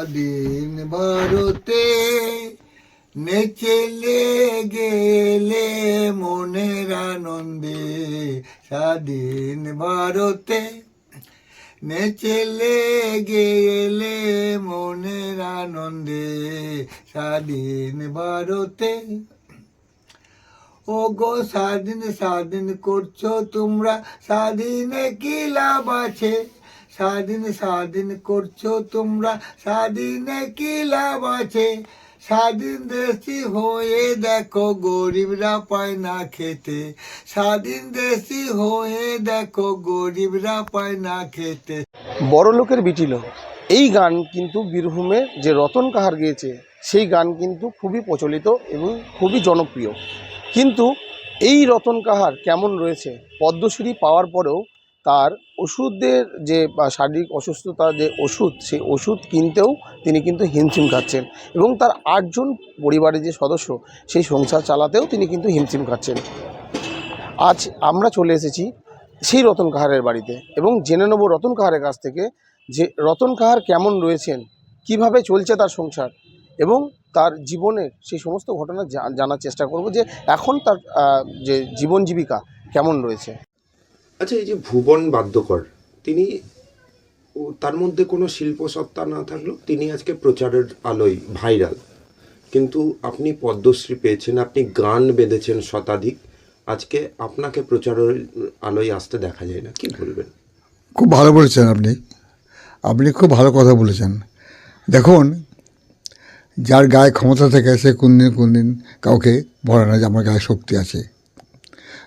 স্বাধীন ভারতে নেচেলে গেলে মনের আনন্দে। স্বাধীন ভারতে নেচেলে গেলে মনের আনন্দে। স্বাধীন ভারতে ও গো স্বাধীন স্বাধীন করছ তোমরা স্বাধীনে কি লাভ আছে? স্বাধীন স্বাধীন করছ তোমরা। স্বাধীনে কি লাভ আছে? স্বাধীন দেশি হয়ে দেখো, গরিবরা পায় না খেতে। স্বাধীন দেশি হয়ে দেখো, গরিবরা পায় না খেতে। বড় লোকের বিটিল, এই গান কিন্তু বীরভূমে যে রতন কাহার গেয়েছে, সেই গান কিন্তু খুবই প্রচলিত এবং খুবই জনপ্রিয়। কিন্তু এই রতন কাহার কেমন রয়েছে? পদ্মশ্রী পাওয়ার পরেও তার ওষুধের যে শারীরিক অসুস্থতার যে ওষুধ, সেই ওষুধ কিনতেও তিনি কিন্তু হিমশিম খাচ্ছেন এবং তার আটজন পরিবারের যে সদস্য, সেই সংসার চালাতেও তিনি কিন্তু হিমশিম খাচ্ছেন। আজ আমরা চলে এসেছি সেই রতন কাহারের বাড়িতে এবং জেনে নেব রতন কাহারের কাছ থেকে যে, রতন কাহার কেমন রয়েছেন, কীভাবে চলছে তার সংসার এবং তার জীবনের সেই সমস্ত ঘটনা জানার চেষ্টা করব যে, এখন তার যে জীবন জীবিকা কেমন রয়েছে। আচ্ছা এই যে ভুবন বাদ্যকর, তিনি ও তার মধ্যে কোনো শিল্পসত্তা না থাকলেও তিনি আজকে প্রচারের আলোয় ভাইরাল। কিন্তু আপনি পদ্মশ্রী পেয়েছেন, আপনি গান বেঁধেছেন শতাধিক। আজকে আপনাকে প্রচারের আলোয় আসতে দেখা যায় না, কি বলবেন? খুব ভালো বলেছেন আপনি। আপনি খুব ভালো কথা বলেছেন। দেখুন, যার গায়ে ক্ষমতা থাকে সে কোন দিন কোন দিন কাউকে বলে না যে আমার গায়ে শক্তি আছে।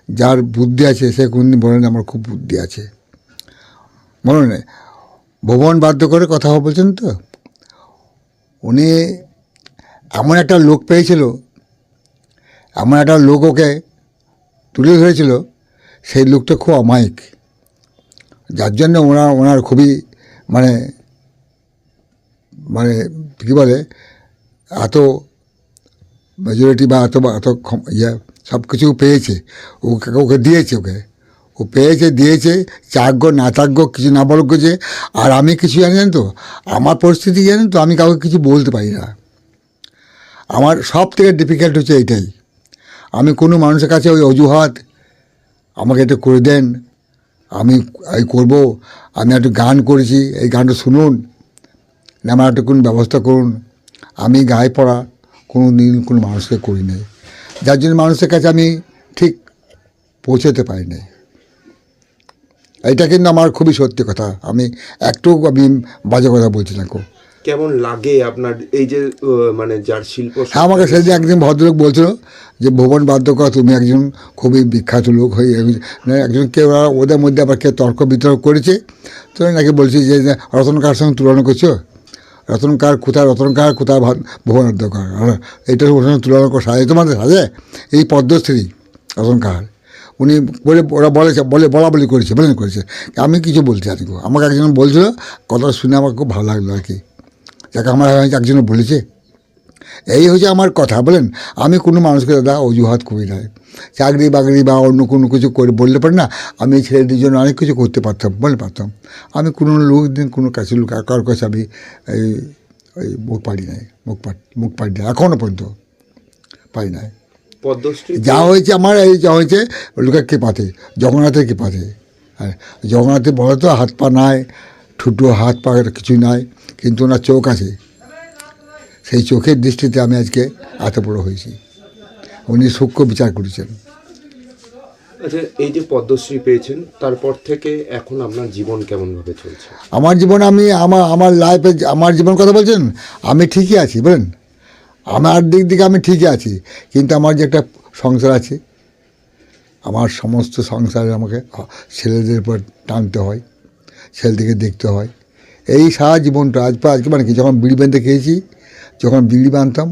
যার বুদ্ধি আছে, সে কোন দিন বলে না, আমার খুব বুদ্ধি আছে। মনে নেই ভুবন বাধ্য করে কথা বলছেন তো? উনি এমন একটা লোক পেয়েছিল, এমন একটা লোক ওকে তুলে ধরেছিল, সেই লোকটা খুব অমায়িক। যার জন্য ওনার ওনার খুবই মানে মানে কী বলে, এত মেজরিটি বা এত এত ইয়ে সব কিছু পেয়েছে। ওকে ওকে দিয়েছে ওকে। ও পেয়েছে, দিয়েছে চাগ্য না চাগ্য কিছু না বলক যে আর আমি কিছু জানি জানেন তো? আমার পরিস্থিতি জানেন তো? আমি কাউকে কিছু বলতে পারি না। আমার সব থেকে ডিফিকাল্ট হচ্ছে এইটাই। আমি কোনো মানুষের কাছে ওই অজুহাত, আমাকে এটা করে দেন। আমি এই করব। আমি একটু গান করেছি, এই গানটা শুনুন। না, আমার একটা কোন ব্যবস্থা করুন। আমি গায়ে পড়া, কোনো দিন কোনো মানুষকে করি নাই যার জন্য মানুষের কাছে আমি ঠিক পৌঁছতে পারি নাই এটা কিন্তু আমার খুবই সত্যি কথা। আমি একটু আমি বাজে কথা বলছি না কেমন লাগে আপনার এই যে মানে যার শিল্প হ্যাঁ আমাকে সেদিন একদিন ভদ্রলোক বলছিল যে ভুবন বাদ্যকর তুমি একজন খুবই বিখ্যাত লোক হয়ে মানে একজন কেউ ওদের মধ্যে আবার কেউ তর্ক বিতর্ক করেছে তো নাকি বলছি যে যে রতনকার সঙ্গে তুলনা করছ? রতনকার কোথায় রতনকার কোথায় ভা- ভুবন বাদ্যকর এইটা সঙ্গে তুলনা করে সাজে। তোমাদের সাজে? এই পদ্মশ্রী রতনকার। উনি বলে, ওরা বলেছে, বলে, বলা বলি করেছে বলেন করেছে। আমি কিছু বলতে আর। আমাকে একজন বলছিল কথা শুনে আমার খুব ভালো লাগল আর কি। যাকে আমার একজন বলেছে এই হচ্ছে আমার কথা বলেন? আমি কোনো মানুষকে দাদা অজুহাত করি না। চাকরি বাকরি বা অন্য কোনো কিছু করে বললে পারি না আমি এই ছেলেটির জন্য অনেক কিছু করতে পারতাম বলে পারতাম। আমি কোনো লোক দিন কোনো কাছে লোক কার কাছে আমি এই ওই মুখ পারি নাই মুখ পাট মুখ পাড়ি না এখনও পর্যন্ত পারি নাই। পদ্মশ্রী যা হয়েছে আমার এই যা হয়েছে লোকের কৃপাতে জগন্নাথের কৃপাতে হ্যাঁ জগন্নাথের বড় তো হাত পা নাই ঠুটো হাত পা কিছুই নাই কিন্তু ওনার চোখ আছে। সেই চোখের দৃষ্টিতে আমি আজকে এত বড় হয়েছি। উনি সূক্ষ্ম বিচার করেছেন। আচ্ছা এই যে পদ্মশ্রী পেয়েছেন তারপর থেকে এখন আপনার জীবন কেমন ভাবে চলছে? আমার জীবন আমি আমার আমার লাইফে আমার জীবন কথা বলছেন? আমি ঠিকই আছি বলেন? আমার দিক দিকে আমি ঠিকই আছি কিন্তু আমার যে একটা সংসার আছে আমার সমস্ত সংসারে আমাকে ছেলেদের উপর টানতে হয় ছেলেদেরকে দেখতে হয়। এই সারা জীবনটা আজ আজকে মানে কি যখন বিড়ি বেঁধে খেয়েছি যখন বিড়ি বাঁধতাম,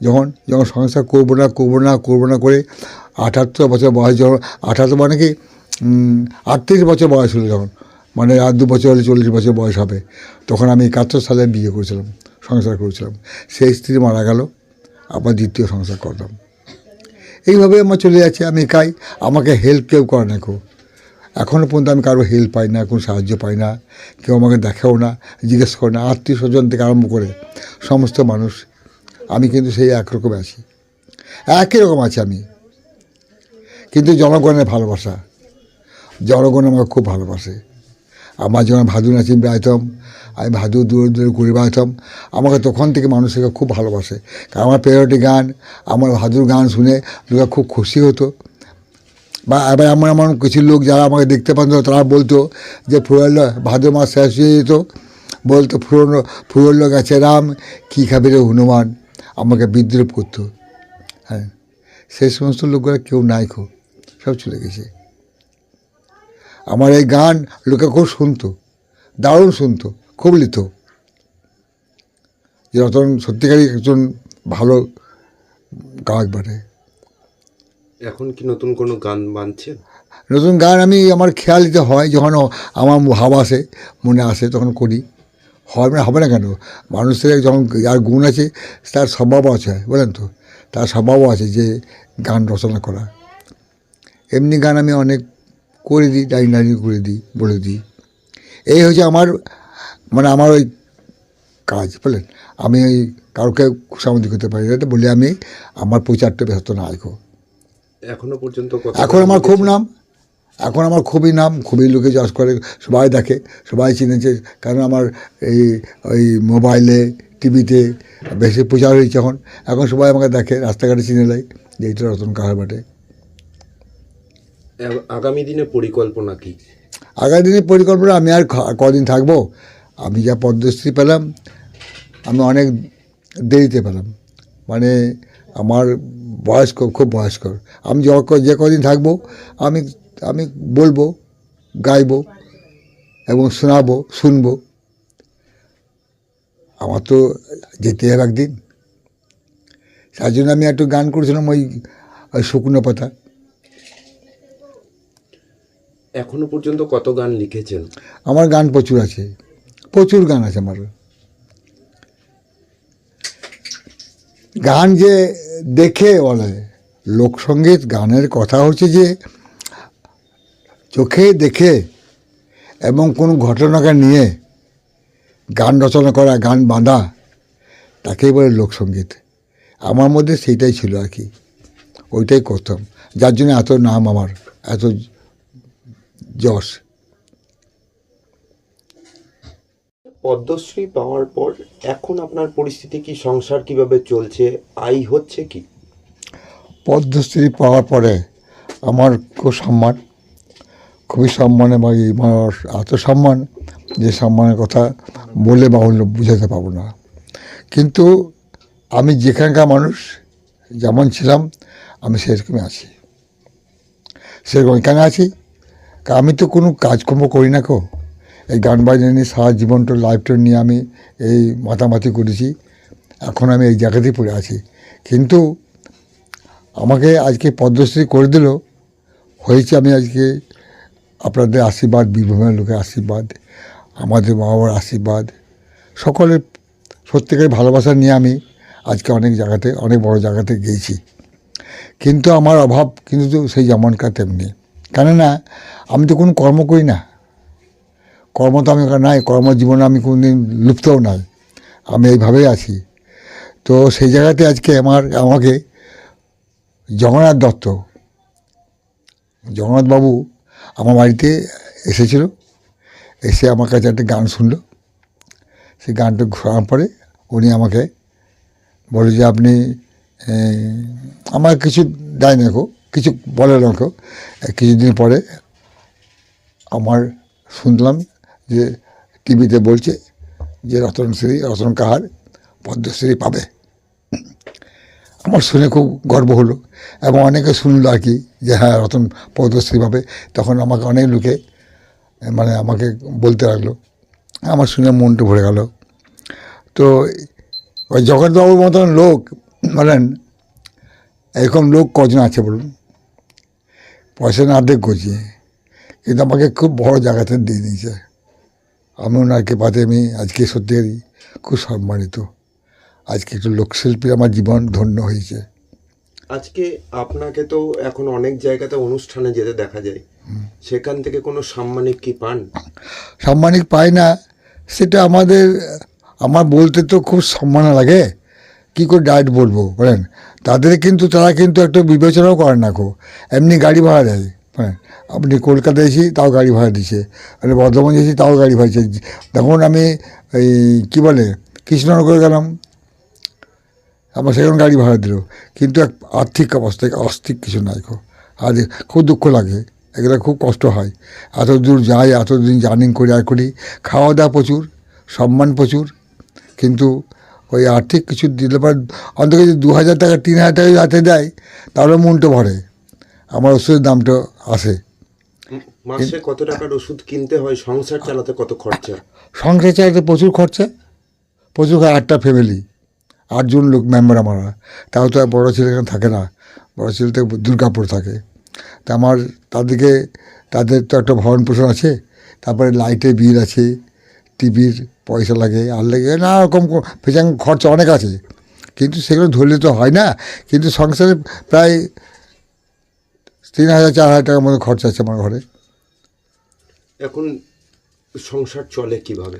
যখন যখন সংসার করব না করব না করব না করে আঠাত্তর বছর বয়স যখন, আঠাত্তর মানে কি? আটত্রিশ বছর বয়স হলো যখন মানে আর দু বছর হলে চল্লিশ বছর বয়স হবে। তখন আমি একাত্তর সালে বিয়ে করেছিলাম, সংসার করেছিলাম। সেই স্ত্রী মারা গেল, আবার দ্বিতীয় সংসার করলাম। এইভাবে আমার চলে যাচ্ছে, আমি একাই, আমাকে হেল্প কেউ করে না কেউ। এখনও পর্যন্ত আমি কারও হেল্প পাই না, কোনো সাহায্য পাই না, কেউ আমাকে দেখেও না, জিজ্ঞেস করে না, আত্মীয় স্বজন থেকে আরম্ভ করে সমস্ত মানুষ, আমি কিন্তু সেই একরকম আছি। একই রকম আছি আমি। কিন্তু জনগণের ভালোবাসা, জনগণ আমাকে খুব ভালোবাসে। আমার যখন ভাদু নাচিম বেড়াইতাম, আমি ভাদু দূরে দূরে ঘুরে বেড়াতাম আমাকে তখন থেকে মানুষকে খুব ভালোবাসে। কারণ আমার পেরোটি গান, আমার ভাদুর গান শুনে লোকে খুব খুশি হতো। বা এবার এমন এমন কিছু লোক যারা আমাকে দেখতে পারত তারা বলতো যে ফুরল ভাদ্র মাস শেষ হয়ে যেত। বলতো, ফুরনো ফুরল গেছে রাম, কী খাবে রে হনুমান? আমাকে বিদ্রুপ করতো। হ্যাঁ সেই সমস্ত লোকগুলো কেউ নাই খুব সব চলে গেছে। আমার এই গান লোকে খুব শুনতো, দারুণ শুনতো, খুব লিত যে রতন সত্যিকারই একজন ভালো গায়ক বটে এখন কি নতুন কোনো গান বানছেন? নতুন গান আমি, আমার খেয়াল দিতে হয় যখন আমার ভাব আসে, মনে আসে, তখন করি। হয় মানে হবে না কেন? মানুষের যখন যার গুণ আছে, তার স্বভাবও আছে, বলেন তো? তার স্বভাবও আছে যে গান রচনা করা। এমনি গান আমি অনেক করে দিই ডাইন ডাইনি করে দিই, বলে দিই। এই হচ্ছে আমার মানে আমার ওই কাজ, বলেন? আমি ওই কাউকে খুশামদি করতে পারি না, বলে আমি আমার প্রচারটা ব্যস্ত না আইকো এখনও পর্যন্ত এখন আমার খুব নাম এখন আমার খুবই নাম খুবই লোকে চাষ করে সবাই দেখে সবাই চিনেছে কারণ আমার এই ওই মোবাইলে টিভিতে বেশি প্রচার হয়েছে এখন। এখন সবাই আমাকে দেখে রাস্তাঘাটে চিনে নেয় যে এইটা রতন কাহার বাটে। আগামী দিনে পরিকল্পনা কি? আগামী দিনের পরিকল্পনা আমি আর কদিন থাকব। আমি যা পদ্মশ্রী পেলাম আমি অনেক দেরিতে পেলাম। মানে আমার বয়স্ক খুব বয়স্ক। আমি যে কদিন থাকব আমি আমি বলব গাইবো এবং শোনাবো শুনব। আমার তো যেতে হবে একদিন। তার জন্য আমি একটু গান করেছিলাম ওই ওই শুকনো পাতা। এখনও পর্যন্ত কত গান লিখেছেন? আমার গান প্রচুর আছে। প্রচুর গান আছে আমার। গান যে দেখে বলে। লোকসঙ্গীত গানের কথা হচ্ছে যে, চোখে দেখে এবং কোনো ঘটনাকে নিয়ে গান রচনা করা, গান বাঁধা, তাকেই বলে লোকসঙ্গীত। আমার মধ্যে সেইটাই ছিল আর কি। ওইটাই করতাম যার জন্য এত নাম আমার, এত যশ। পদ্মশ্রী পাওয়ার পর এখন আপনার পরিস্থিতি কি, সংসার কীভাবে চলছে, আয় হচ্ছে কি? পদ্মশ্রী পাওয়ার পরে আমার খুব সম্মান, খুবই সম্মান এবং আমার এত সম্মান যে সম্মানের কথা বলে বা বাহুল্য বুঝাতে পারব না। কিন্তু আমি যেখানকার মানুষ, যেমন ছিলাম, আমি সেরকমই আছি। সেরকম কেন আছি? আমি তো কোনো কাজকর্ম করি না কো। এই গান বাজনা নিয়ে সারা জীবনটা লাইফটা নিয়ে আমি এই মাতামাতি করেছি। এখন আমি এই জায়গাতেই পড়ে আছি। কিন্তু আমাকে আজকে পদ্মশ্রী করে দিল। হয়েছে আমি আজকে আপনাদের আশীর্বাদ, বীরভূমের লোকের আশীর্বাদ, আমাদের মা বাবার আশীর্বাদ, সকলের সত্যিকারের ভালোবাসা নিয়ে আমি আজকে অনেক জায়গাতে, অনেক বড় জায়গাতে গিয়েছি। কিন্তু আমার অভাব কিন্তু সেই যেমনকার তেমনি। কেননা আমি তো কোনো কর্ম করি না। কর্ম তো আমি নাই, কর্মজীবনে আমি কোনোদিন লুপ্তও নাই। আমি এইভাবেই আছি। তো সেই জায়গাতে আজকে আমার, আমাকে জগন্নাথ দত্ত, জগন্নাথ বাবু আমার বাড়িতে এসেছিল, এসে আমার কাছে একটা গান শুনলো। সেই গানটা শোনার পরে উনি আমাকে বলে যে, আপনি আমার কিছু দেয় না কিছু বলে না কো কিছুদিন পরে আমার শুনলাম যে টিভিতে বলছে যে রতনশ্রী রতন কাহার পদ্মশ্রী পাবে। আমার শুনে খুব গর্ব হলো এবং অনেকে শুনলো আর কি যে হ্যাঁ রতন পদ্মশ্রী পাবে। তখন আমাকে অনেক লোকে মানে আমাকে বলতে লাগল। আমার শুনে মনটা ভরে গেল। তো ওই জগৎবাবুর মতন লোক, বলেন, এরকম লোক কজন আছে বলুন? পয়সা না অর্ধেক কিন্তু আমাকে খুব বড় জায়গাতে দিয়ে দিয়েছে। আমি ওনাকে বাদে আমি আজকে সত্যি খুব সম্মানিত। আজকে একটু লোকশিল্পী আমার জীবন ধন্য হয়েছে। আজকে আপনাকে তো এখন অনেক জায়গাতে অনুষ্ঠানে যেতে দেখা যায়। সেখান থেকে কোনো সাম্মানিক কি পান? সাম্মানিক পাই না। সেটা আমাদের আমার বলতে তো খুব সম্মান লাগে। কী করে ডায়েট বলব বলেন? তাদের কিন্তু তারা কিন্তু একটা বিবেচনাও করেন না কো। এমনি গাড়ি ভাড়া দেয়। হ্যাঁ। আপনি কলকাতায় এসেছি তাও গাড়ি ভাড়া দিচ্ছে মানে বর্ধমান এসেছি তাও গাড়ি ভাড়া দিচ্ছে তখন আমি এই কী বলে, কৃষ্ণনগর গেলাম। আমার সেখানে গাড়ি ভাড়া দিল। কিন্তু এক আর্থিক অবস্থায় আর্থিক কিছু নাই খো আজ খুব দুঃখ লাগে। এগুলো খুব কষ্ট হয়। এত দূর যাই এত দিন জার্নিং করি আর করি। খাওয়া দাওয়া প্রচুর, সম্মান প্রচুর। কিন্তু ওই আর্থিক কিছু দিলে পর অন্তত যদি দু হাজার টাকা, তিন হাজার টাকা যদি হাতে দেয়, তাহলে মনটা ভরে। আমার ওষুধের দামটা আসে মাসে কত টাকার ওষুধ কিনতে হয় সংসার চালাতে কত খরচা? সংসার চালাতে প্রচুর খরচা প্রচুর আটটা ফ্যামিলি আটজন লোক মেম্বার আমার। তাও তো বড়ো ছেলে এখানে থাকে না। বড়ো ছেলে তো দুর্গাপুর থাকে। তা আমার তাদেরকে তাদের তো একটা ভরণ পোষণ আছে। তারপরে লাইটের বিল আছে টিভির পয়সা লাগে আর লাগে নানা রকম ফেচাং খরচা অনেক আছে। কিন্তু সেগুলো ধরলে তো হয় না। কিন্তু সংসারে প্রায় তিন হাজার চার হাজার টাকার মতো খরচা আছে আমার ঘরে। এখন সংসার চলে কীভাবে?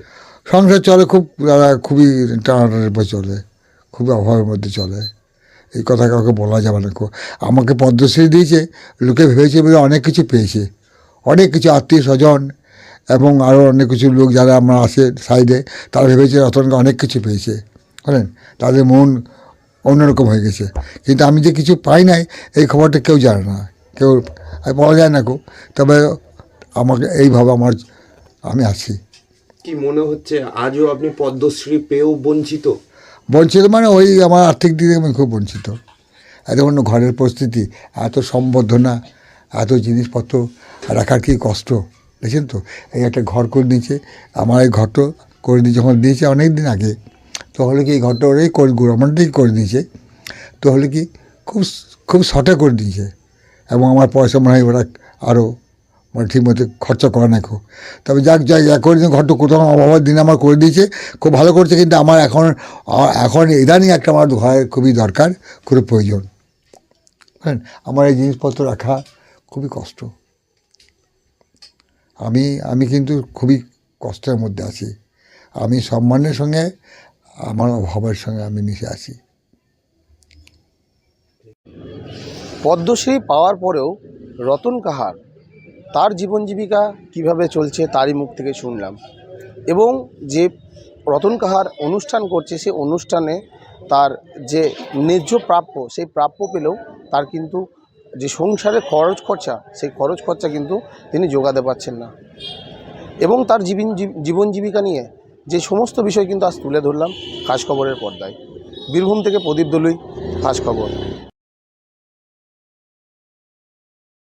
সংসার চলে খুব দাদা খুবই টানাটানির উপর চলে খুবই অভাবের মধ্যে চলে। এই কথা কাউকে বলা যাবে না। কো আমাকে পদ্মশ্রী দিয়েছে লোকে ভেবেছে বলে অনেক কিছু পেয়েছে। অনেক কিছু আত্মীয় স্বজন এবং আরও অনেক কিছু লোক যারা আমার আসে সাইডে তারা ভেবেছে রতনকে অনেক কিছু পেয়েছে। বলেন তাদের মন অন্যরকম হয়ে গেছে। কিন্তু আমি যে কিছু পাই নাই এই খবরটা কেউ জানে না। কেউ বলা যায় না কো তবে আমাকে এইভাবে আমার আমি আছি। কি মনে হচ্ছে আজও আপনি পদ্মশ্রী পেয়েও বঞ্চিত? বঞ্চিত মানে ওই আমার আর্থিক দিক থেকে আমি খুব বঞ্চিত। এত অন্য ঘরের পরিস্থিতি এত সম্বর্ধনা এত জিনিসপত্র রাখার কি কষ্ট? দেখছেন তো? এই একটা ঘর করে দিয়েছে আমার এই ঘরটা করে দিয়ে যখন দিয়েছে অনেক দিন আগে তো হলো কি এই ঘরটা ওরাই করে গভর্নমেন্টেই করে দিয়েছে। তো হলো কি খুব খুব শর্টে করে দিয়েছে। এবং আমার পয়সা মনে হয় ওরা আরও মানে ঠিক মতো খরচা করে না খুব। তবে যাক যাক যা দিন ঘরটা কোথাও অভাবের দিন আমার করে দিয়েছে, খুব ভালো করছে, কিন্তু আমার এখন এখন ইদানিং একটা আমার ঘরের খুবই দরকার, খুবই প্রয়োজন। হ্যাঁ আমার এই জিনিসপত্র রাখা খুবই কষ্ট। আমি আমি কিন্তু খুবই কষ্টের মধ্যে আছি। আমি সম্মানের সঙ্গে, আমার অভাবের সঙ্গে আমি মিশে আছি। পদ্মশ্রী পাওয়ার পরেও রতন কাহার তার জীবন জীবিকা কীভাবে চলছে তারই মুখ থেকে শুনলাম। এবং যে রতন কাহার অনুষ্ঠান করছে, সে অনুষ্ঠানে তার যে ন্যায্য প্রাপ্য, সেই প্রাপ্য পেলেও তার কিন্তু যে সংসারে খরচ খরচা, সেই খরচ খরচা কিন্তু তিনি যোগাতে পারছেন না। এবং তার জীবন জীবন জীবিকা নিয়ে যে সমস্ত বিষয় কিন্তু আজ তুলে ধরলাম খাস খবরের পর্দায়। বীরভূম থেকে প্রদীপ দলুই খাস খবর